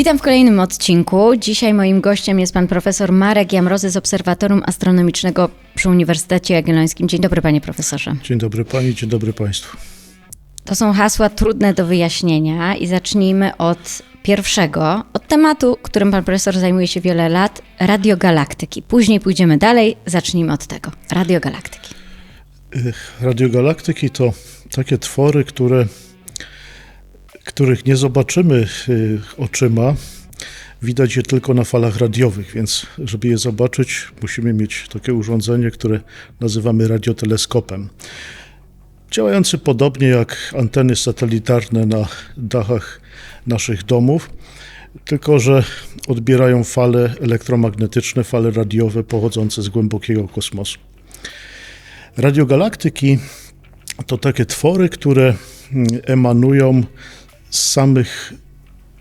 Witam w kolejnym odcinku. Dzisiaj moim gościem jest pan profesor Marek Jamrozy z Obserwatorium Astronomicznego przy Uniwersytecie Jagiellońskim. Dzień dobry panie profesorze. Dzień dobry pani, dzień dobry państwu. To są hasła trudne do wyjaśnienia i zacznijmy od pierwszego, od tematu, którym pan profesor zajmuje się wiele lat, radiogalaktyki. Później pójdziemy dalej, zacznijmy od tego. Radiogalaktyki. Radiogalaktyki to takie twory, które, których nie zobaczymy y, oczyma. Widać je tylko na falach radiowych, więc żeby je zobaczyć, musimy mieć takie urządzenie, które nazywamy radioteleskopem. Działający podobnie jak anteny satelitarne na dachach naszych domów, tylko że odbierają fale elektromagnetyczne, fale radiowe pochodzące z głębokiego kosmosu. Radiogalaktyki to takie twory, które mm, emanują z samych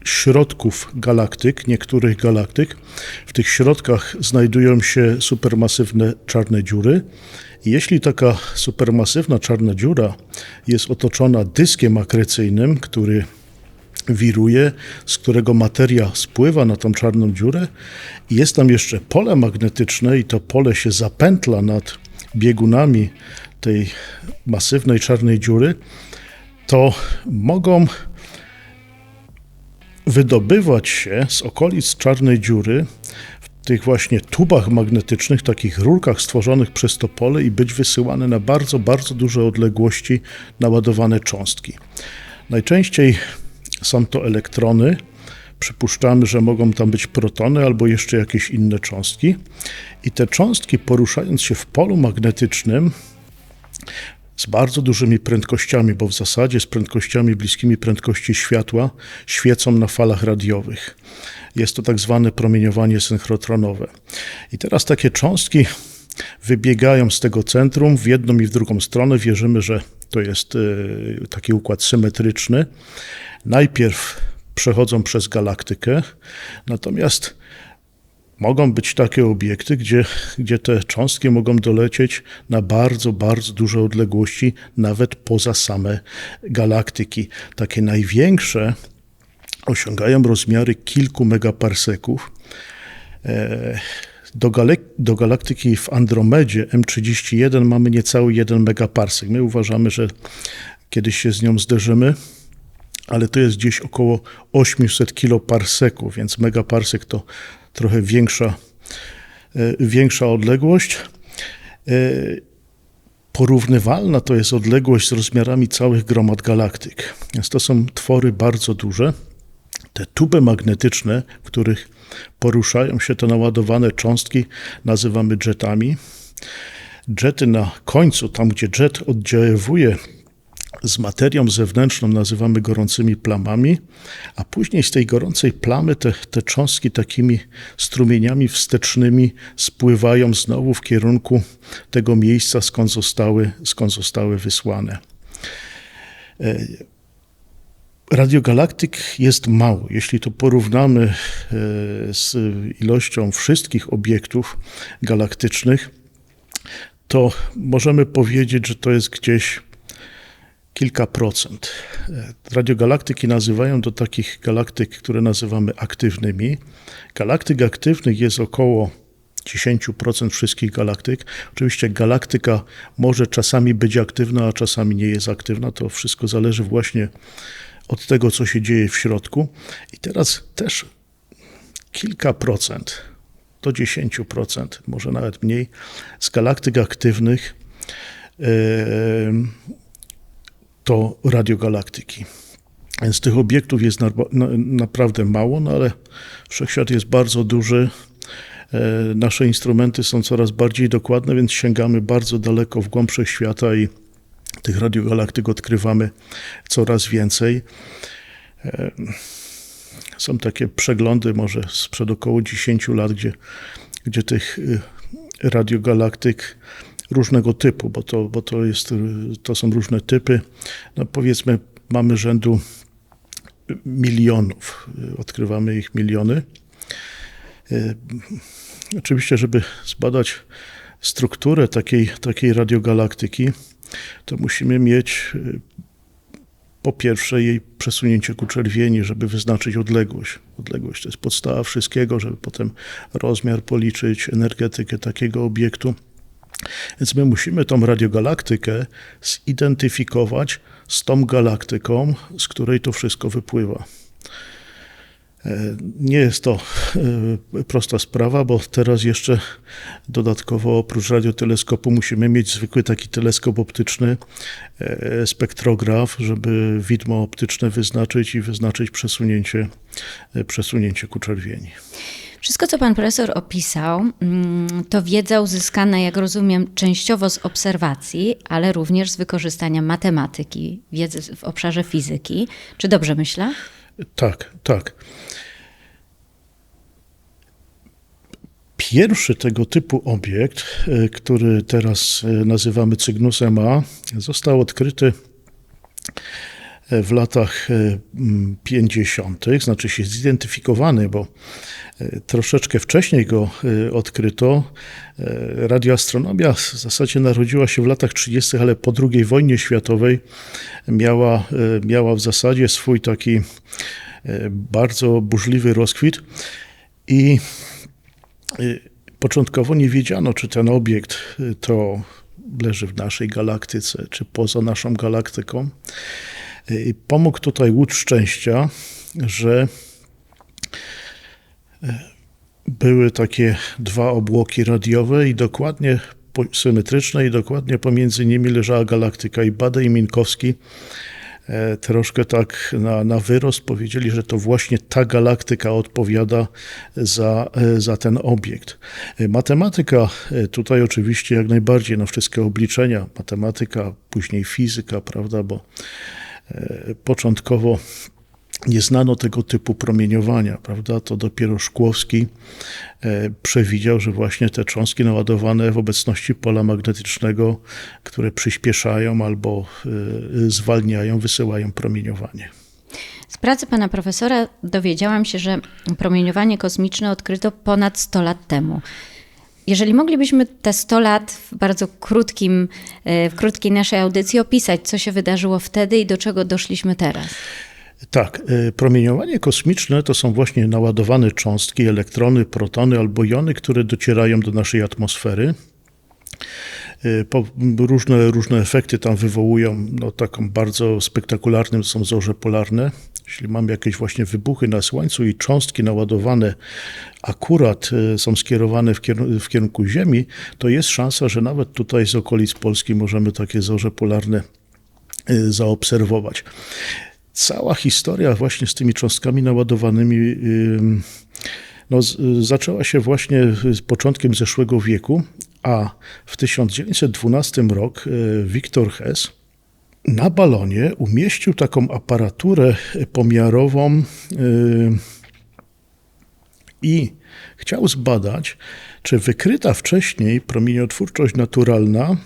środków galaktyk, niektórych galaktyk. W tych środkach znajdują się supermasywne czarne dziury. Jeśli taka supermasywna czarna dziura jest otoczona dyskiem akrecyjnym, który wiruje, z którego materia spływa na tą czarną dziurę, jest tam jeszcze pole magnetyczne, i to pole się zapętla nad biegunami tej masywnej czarnej dziury, to mogą wydobywać się z okolic czarnej dziury w tych właśnie tubach magnetycznych, takich rurkach stworzonych przez to pole i być wysyłane na bardzo, bardzo duże odległości naładowane cząstki. Najczęściej są to elektrony. Przypuszczamy, że mogą tam być protony albo jeszcze jakieś inne cząstki. I te cząstki, poruszając się w polu magnetycznym, z bardzo dużymi prędkościami, bo w zasadzie z prędkościami bliskimi prędkości światła, świecą na falach radiowych. Jest to tak zwane promieniowanie synchrotronowe. I teraz takie cząstki wybiegają z tego centrum w jedną i w drugą stronę. Wierzymy, że to jest y, taki układ symetryczny. Najpierw przechodzą przez galaktykę, natomiast mogą być takie obiekty, gdzie, gdzie te cząstki mogą dolecieć na bardzo, bardzo duże odległości, nawet poza same galaktyki. Takie największe osiągają rozmiary kilku megaparseków. E, do, do, galaktyki w Andromedzie M31 mamy niecały 1 megaparsek. My uważamy, że kiedyś się z nią zderzymy, ale to jest gdzieś około 800 kiloparseków, więc megaparsek to trochę większa, e, większa odległość. E, porównywalna to jest odległość z rozmiarami całych gromad galaktyk. Więc to są twory bardzo duże. Te tuby magnetyczne, w których poruszają się te naładowane cząstki, nazywamy jetami. Jety na końcu, tam gdzie jet oddziaływuje z materią zewnętrzną nazywamy gorącymi plamami, a później z tej gorącej plamy te, te cząstki takimi strumieniami wstecznymi spływają znowu w kierunku tego miejsca, skąd zostały, skąd zostały wysłane. E, radiogalaktyk jest mało. Jeśli to porównamy e, z ilością wszystkich obiektów galaktycznych, to możemy powiedzieć, że to jest gdzieś kilka procent. Radiogalaktyki nazywają do takich galaktyk, które nazywamy aktywnymi. Galaktyk aktywnych jest około 10% wszystkich galaktyk. Oczywiście galaktyka może czasami być aktywna, a czasami nie jest aktywna. To wszystko zależy właśnie od tego, co się dzieje w środku. I teraz też kilka procent, do 10%, może nawet mniej, z galaktyk aktywnych yy, to radiogalaktyki. Więc tych obiektów jest na, na, naprawdę mało, no ale wszechświat jest bardzo duży. E, nasze instrumenty są coraz bardziej dokładne, więc sięgamy bardzo daleko w głąb świata i tych radiogalaktyk odkrywamy coraz więcej. E, są takie przeglądy, może sprzed około 10 lat, gdzie, gdzie tych y, radiogalaktyk różnego typu, bo to, bo to, jest, to są różne typy. No powiedzmy, mamy rzędu milionów, odkrywamy ich miliony. E, oczywiście, żeby zbadać strukturę takiej, takiej radiogalaktyki, to musimy mieć po pierwsze jej przesunięcie ku czerwieni, żeby wyznaczyć odległość. Odległość to jest podstawa wszystkiego, żeby potem rozmiar policzyć, energetykę takiego obiektu. Więc my musimy tą radiogalaktykę zidentyfikować z tą galaktyką, z której to wszystko wypływa. E, Nie jest to e, prosta sprawa, bo teraz jeszcze dodatkowo oprócz radioteleskopu musimy mieć zwykły taki teleskop optyczny, e, spektrograf, żeby widmo optyczne wyznaczyć i wyznaczyć przesunięcie, przesunięcie ku czerwieni. Wszystko, co pan profesor opisał, mm, to wiedza uzyskana, jak rozumiem, częściowo z obserwacji, ale również z wykorzystania matematyki, wiedzy w obszarze fizyki. Czy dobrze myślę? Tak, tak. Pierwszy tego typu obiekt, e, który teraz e, nazywamy Cygnusem A, został odkryty w latach e, m, 50., znaczy się zidentyfikowany, bo e, troszeczkę wcześniej go e, odkryto. E, Radioastronomia w zasadzie narodziła się w latach 30., ale po II wojnie światowej miała, e, miała w zasadzie swój taki e, bardzo burzliwy rozkwit i początkowo nie wiedziano, czy ten obiekt to leży w naszej galaktyce, czy poza naszą galaktyką. Pomógł tutaj łód szczęścia, że y, były takie dwa obłoki radiowe i dokładnie symetryczne i dokładnie pomiędzy nimi leżała galaktyka i Bade i Minkowski e, troszkę tak na, na wyrost powiedzieli, że to właśnie ta galaktyka odpowiada za, e, za ten obiekt. E, Matematyka e, tutaj oczywiście jak najbardziej na wszystkie obliczenia, matematyka, później fizyka, prawda, bo e, początkowo nie znano tego typu promieniowania, prawda? To dopiero Szkłowski e, przewidział, że właśnie te cząstki naładowane w obecności pola magnetycznego, które przyspieszają albo e, zwalniają, wysyłają promieniowanie. Z pracy pana profesora dowiedziałam się, że promieniowanie kosmiczne odkryto ponad 100 lat temu. Jeżeli moglibyśmy te 100 lat w bardzo krótkim, e, w krótkiej naszej audycji opisać, co się wydarzyło wtedy i do czego doszliśmy teraz. Tak, e, promieniowanie kosmiczne to są właśnie naładowane cząstki, elektrony, protony albo jony, które docierają do naszej atmosfery. E, Po, różne, różne efekty tam wywołują, no taką bardzo spektakularnym są zorze polarne. Jeśli mamy jakieś właśnie wybuchy na Słońcu i cząstki naładowane akurat e, są skierowane w w kierunku Ziemi, to jest szansa, że nawet tutaj z okolic Polski możemy takie zorze polarne e, zaobserwować. Cała historia właśnie z tymi cząstkami naładowanymi ym, no, zaczęła się właśnie z początkiem zeszłego wieku, a w 1912 rok y, Wiktor Hess na balonie umieścił taką aparaturę pomiarową y, i chciał zbadać, czy wykryta wcześniej promieniotwórczość naturalna,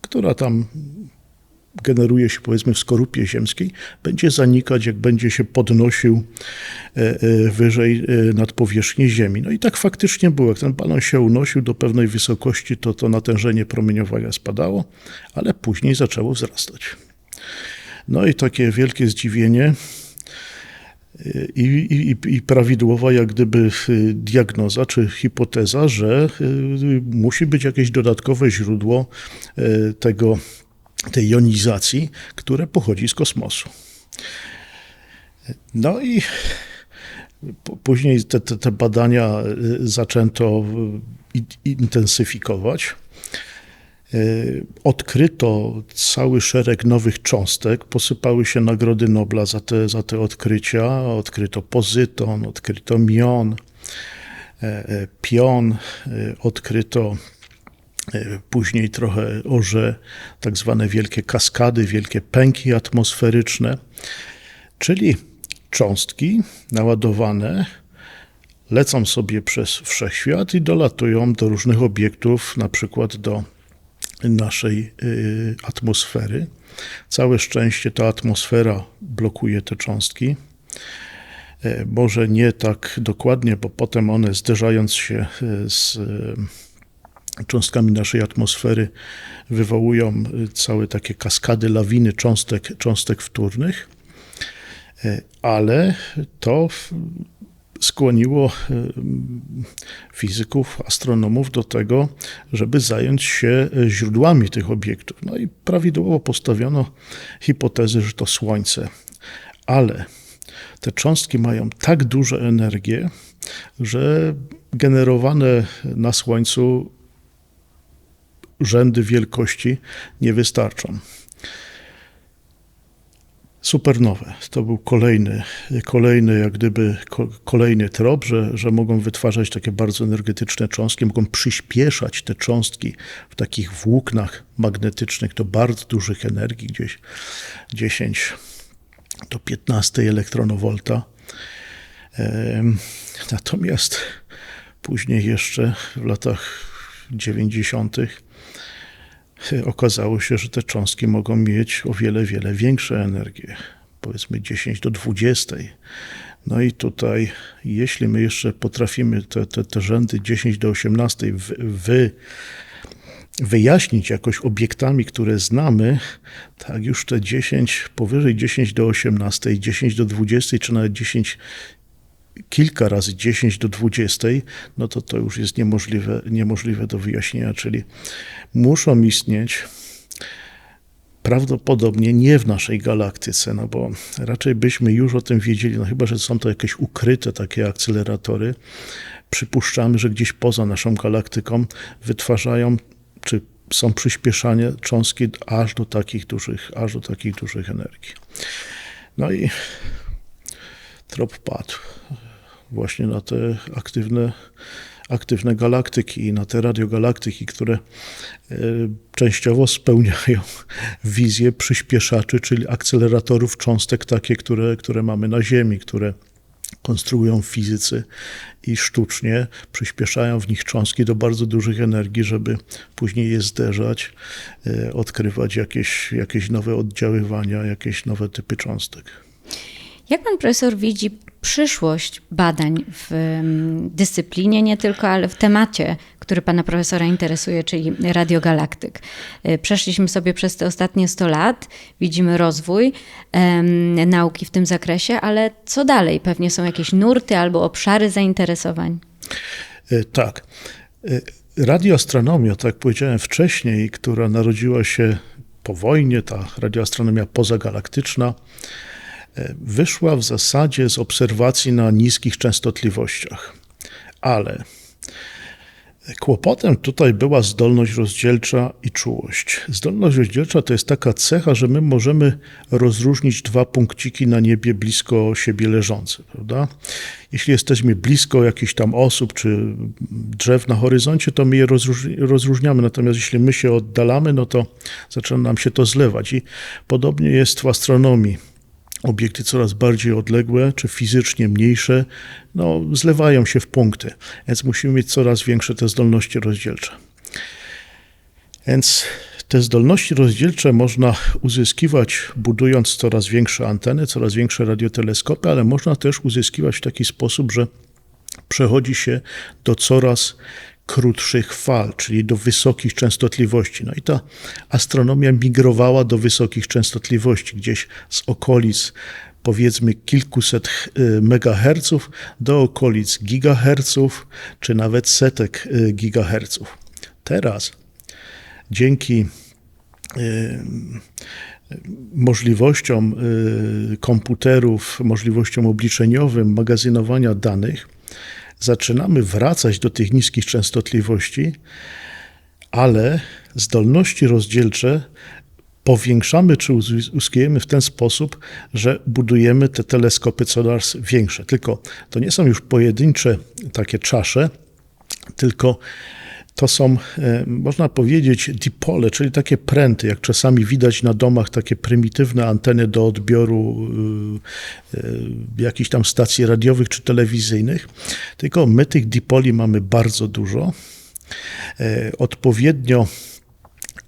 która tam generuje się powiedzmy w skorupie ziemskiej, będzie zanikać, jak będzie się podnosił e, e, wyżej e, nad powierzchnię Ziemi. No i tak faktycznie było. Jak ten balon się unosił do pewnej wysokości, to to natężenie promieniowania spadało, ale później zaczęło wzrastać. No i takie wielkie zdziwienie i, i, i prawidłowa jak gdyby y, diagnoza czy hipoteza, że y, musi być jakieś dodatkowe źródło y, tego, tej jonizacji, które pochodzi z kosmosu. No i później te, te, te badania zaczęto intensyfikować. Y, Odkryto cały szereg nowych cząstek, posypały się nagrody Nobla za te, za te odkrycia. Odkryto pozyton, odkryto mion, e, e, pion, e, odkryto e, później trochę orze, tak zwane wielkie kaskady, wielkie pęki atmosferyczne, czyli cząstki naładowane lecą sobie przez wszechświat i dolatują do różnych obiektów, na przykład do naszej y, atmosfery. Całe szczęście ta atmosfera blokuje te cząstki. E, Może nie tak dokładnie, bo potem one zderzając się e, z, cząstkami naszej atmosfery wywołują całe takie kaskady, lawiny cząstek, cząstek wtórnych, ale to skłoniło y, fizyków, astronomów do tego, żeby zająć się y, źródłami tych obiektów. No i prawidłowo postawiono hipotezę, że to Słońce. Ale te cząstki mają tak duże energię, że generowane na Słońcu rzędy wielkości nie wystarczą. Supernowe to był kolejny, kolejny jak gdyby ko, kolejny trop, że, że mogą wytwarzać takie bardzo energetyczne cząstki, mogą przyspieszać te cząstki w takich włóknach magnetycznych do bardzo dużych energii, gdzieś 10 do 15 elektronowolta. Natomiast później jeszcze w latach 90. okazało się, że te cząstki mogą mieć o wiele, wiele większe energie, powiedzmy 10 do 20. No i tutaj, jeśli my jeszcze potrafimy te, te, te rzędy 10 do 18 wy, wy, wyjaśnić jakoś obiektami, które znamy, tak już te 10, powyżej 10 do 18, 10 do 20, czy nawet 10 kilka razy 10 do 20, no to to już jest niemożliwe, niemożliwe do wyjaśnienia, czyli muszą istnieć prawdopodobnie nie w naszej galaktyce, no bo raczej byśmy już o tym wiedzieli, no chyba, że są to jakieś ukryte takie akceleratory. Przypuszczamy, że gdzieś poza naszą galaktyką wytwarzają, czy są przyspieszane cząstki aż do takich dużych, aż do takich dużych energii. No i trop padł właśnie na te aktywne, aktywne galaktyki i na te radiogalaktyki, które e, częściowo spełniają wizję przyspieszaczy, czyli akceleratorów cząstek takie, które, które mamy na Ziemi, które konstruują fizycy i sztucznie przyspieszają w nich cząstki do bardzo dużych energii, żeby później je zderzać, e, odkrywać jakieś, jakieś nowe oddziaływania, jakieś nowe typy cząstek. Jak pan profesor widzi przyszłość badań w mm, dyscyplinie nie tylko, ale w temacie, który pana profesora interesuje, czyli radiogalaktyk? Y, Przeszliśmy sobie przez te ostatnie 100 lat, widzimy rozwój em, nauki w tym zakresie, ale co dalej? Pewnie są jakieś nurty albo obszary zainteresowań. E, Tak. E, Radioastronomia, tak jak powiedziałem wcześniej, która narodziła się po wojnie, ta radioastronomia pozagalaktyczna, wyszła w zasadzie z obserwacji na niskich częstotliwościach. Ale Kłopotem tutaj była zdolność rozdzielcza i czułość. Zdolność rozdzielcza to jest taka cecha, że my możemy rozróżnić dwa punkciki na niebie blisko siebie leżące, prawda? Jeśli jesteśmy blisko jakichś tam osób czy drzew na horyzoncie, to my je rozróżni- rozróżniamy, natomiast jeśli my się oddalamy, no to zaczyna nam się to zlewać. I podobnie jest w astronomii obiekty coraz bardziej odległe, czy fizycznie mniejsze, no, zlewają się w punkty, więc musimy mieć coraz większe te zdolności rozdzielcze. Więc te zdolności rozdzielcze można uzyskiwać budując coraz większe anteny, coraz większe radioteleskopy, ale można też uzyskiwać w taki sposób, że przechodzi się do coraz krótszych fal, czyli do wysokich częstotliwości. No i ta astronomia migrowała do wysokich częstotliwości, gdzieś z okolic powiedzmy kilkuset y, megaherców do okolic gigaherców, czy nawet setek y, gigaherców. Teraz dzięki y, możliwościom komputerów, możliwościom obliczeniowym magazynowania danych, zaczynamy wracać do tych niskich częstotliwości, ale zdolności rozdzielcze powiększamy czy uz- uzyskujemy w ten sposób, że budujemy te teleskopy coraz większe. Tylko to nie są już pojedyncze takie czasze, tylko to są, e, można powiedzieć, dipole, czyli takie pręty, jak czasami widać na domach, takie prymitywne anteny do odbioru y, y, jakichś tam stacji radiowych czy telewizyjnych. Tylko my tych dipoli mamy bardzo dużo. E, Odpowiednio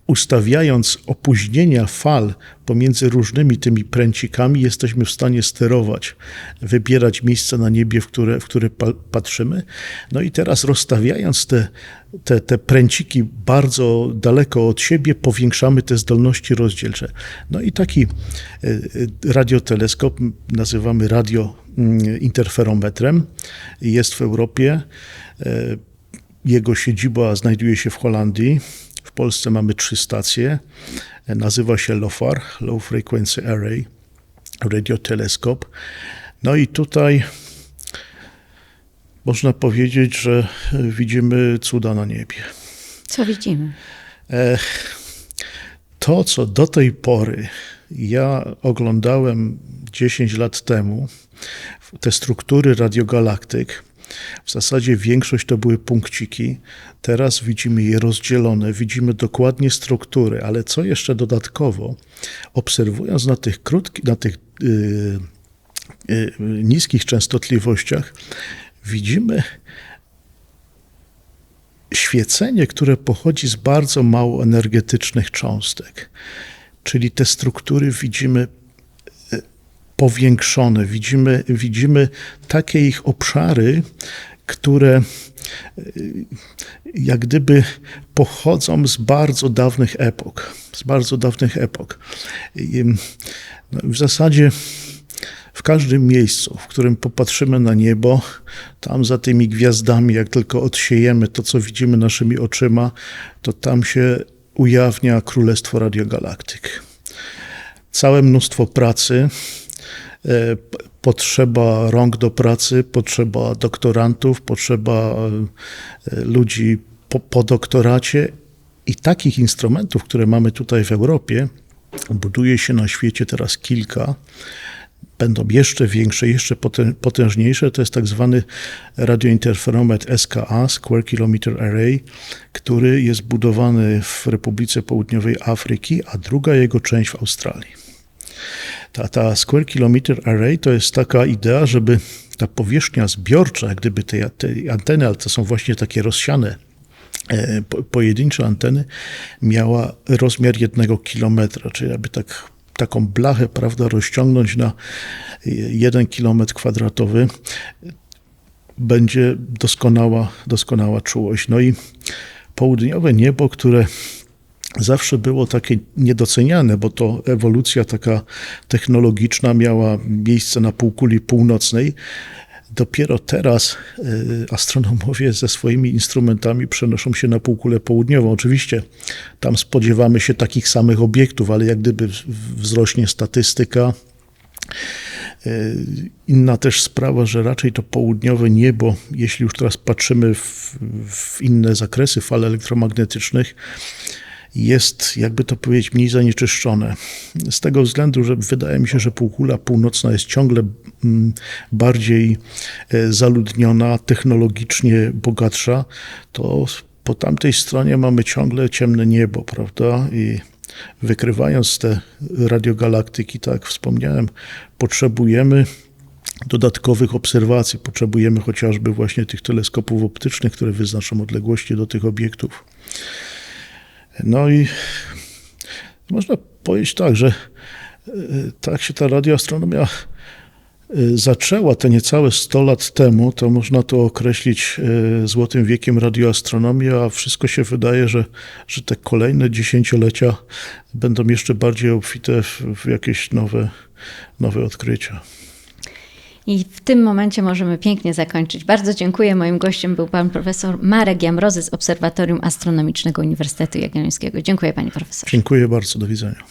ustawiając opóźnienia fal pomiędzy różnymi tymi pręcikami, jesteśmy w stanie sterować, wybierać miejsca na niebie, w które, w które pa patrzymy. No i teraz rozstawiając te, te, te pręciki bardzo daleko od siebie, powiększamy te zdolności rozdzielcze. No i taki e, e, radioteleskop nazywamy radiointerferometrem. Jest w Europie. E, Jego siedziba znajduje się w Holandii. W Polsce mamy trzy stacje. Nazywa się LOFAR, Low Frequency Array Radioteleskop. No i tutaj można powiedzieć, że widzimy cuda na niebie. Co widzimy? To, co do tej pory ja oglądałem 10 lat temu, te struktury radiogalaktyk, w zasadzie większość to były punkciki. Teraz widzimy je rozdzielone, widzimy dokładnie struktury, ale co jeszcze dodatkowo, obserwując na tych krótkich, na tych yy, yy, niskich częstotliwościach, widzimy świecenie, które pochodzi z bardzo mało energetycznych cząstek. Czyli te struktury widzimy powiększone, widzimy, widzimy takie ich obszary, które e, jak gdyby pochodzą z bardzo dawnych epok. Z bardzo dawnych epok. No, w zasadzie w każdym miejscu, w którym popatrzymy na niebo, tam za tymi gwiazdami, jak tylko odsiejemy to, co widzimy naszymi oczyma, to tam się ujawnia Królestwo Radiogalaktyk. Całe mnóstwo pracy, potrzeba rąk do pracy, potrzeba doktorantów, potrzeba e, ludzi po, po doktoracie i takich instrumentów, które mamy tutaj w Europie, buduje się na świecie teraz kilka będą jeszcze większe, jeszcze potężniejsze. To jest tak zwany radiointerferometr SKA, Square Kilometer Array, który jest budowany w Republice Południowej Afryki, a druga jego część w Australii. Ta, ta Square Kilometer Array to jest taka idea, żeby ta powierzchnia zbiorcza, jak gdyby te, te anteny, ale to są właśnie takie rozsiane e, pojedyncze anteny, miała rozmiar jednego kilometra, czyli aby tak taką blachę, prawda, rozciągnąć na jeden kilometr kwadratowy, będzie doskonała, doskonała czułość. No i południowe niebo, które zawsze było takie niedoceniane, bo to ewolucja taka technologiczna miała miejsce na półkuli północnej, Dopiero teraz y, astronomowie ze swoimi instrumentami przenoszą się na półkulę południową. Oczywiście tam spodziewamy się takich samych obiektów, ale jak gdyby wzrośnie statystyka. Y, inna też sprawa, że raczej to południowe niebo, jeśli już teraz patrzymy w, w inne zakresy fal elektromagnetycznych, jest, jakby to powiedzieć, mniej zanieczyszczone. Z tego względu, że wydaje mi się, że półkula północna jest ciągle mm, bardziej e, zaludniona, technologicznie bogatsza, to po tamtej stronie mamy ciągle ciemne niebo, prawda? I wykrywając te radiogalaktyki, tak jak wspomniałem, potrzebujemy dodatkowych obserwacji. Potrzebujemy chociażby właśnie tych teleskopów optycznych, które wyznaczą odległości do tych obiektów. No i można powiedzieć tak, że e, tak się ta radioastronomia e, zaczęła te niecałe 100 lat temu, to można to określić e, złotym wiekiem radioastronomii, a wszystko się wydaje, że, że te kolejne dziesięciolecia będą jeszcze bardziej obfite w, w jakieś nowe, nowe odkrycia. I w tym momencie możemy pięknie zakończyć. Bardzo dziękuję. Moim gościem był pan profesor Marek Jamrozy z Obserwatorium Astronomicznego Uniwersytetu Jagiellońskiego. Dziękuję panie profesorze. Dziękuję bardzo. Do widzenia.